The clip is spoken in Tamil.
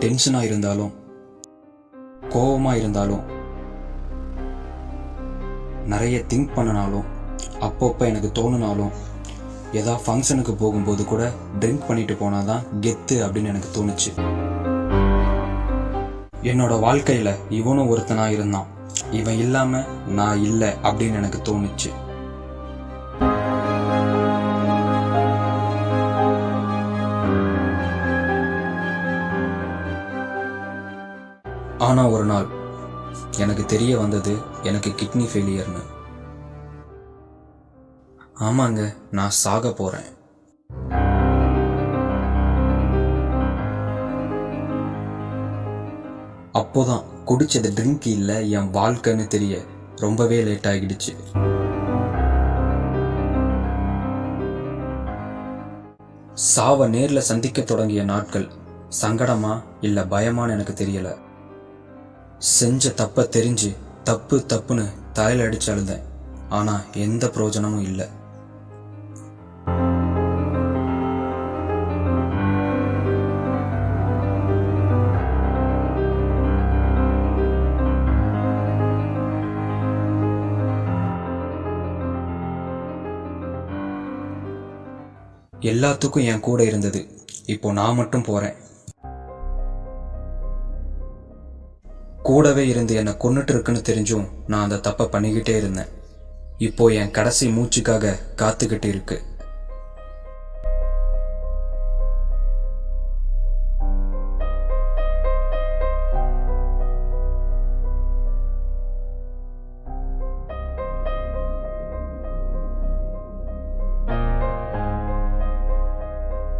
டென்ஷனாக இருந்தாலும் கோவமாக இருந்தாலும் நிறைய திங்க் பண்ணினாலும் அப்பப்போ எனக்கு தோணுனாலும் ஏதா ஃபங்க்ஷனுக்கு போகும்போது கூட ட்ரிங்க் பண்ணிட்டு போனால் தான் கெத்து அப்படின்னு எனக்கு தோணுச்சு. என்னோட வாழ்க்கையில் இவனும் ஒருத்தனாக இருந்தான். இவன் இல்லாமல் நான் இல்லை அப்படின்னு எனக்கு தோணுச்சு. ஆனால் ஒரு நாள் எனக்கு தெரிய வந்தது எனக்கு கிட்னி ஃபெயிலியர்னு ஆமாங்க நான் சாக போகிறேன் அப்போதான் குடிச்சது ட்ரிங்க் இல்லை என் வாழ்க்கைன்னு தெரிய ரொம்பவே லேட் ஆகிடுச்சு. சாவை நேரில் சந்திக்க தொடங்கிய நாட்கள் சங்கடமா இல்லை பயமான்னு எனக்கு தெரியலை. செஞ்ச தப்ப தெரிஞ்சு தப்பு தப்புன்னு தலையில் அடிச்சு அழுதேன் ஆனா எந்த பிரயோஜனமும் இல்லை. எல்லாத்துக்கும் என் கூட இருந்தது. இப்போ நான் மட்டும் போறேன். கூடவே இருந்து என்னை கொண்டுட்டு இருக்குன்னு தெரிஞ்சும் நான் அந்த தப்பை பண்ணிக்கிட்டே இருந்தேன். இப்போ என் கடைசி மூச்சுக்காக காத்துக்கிட்டு இருக்குது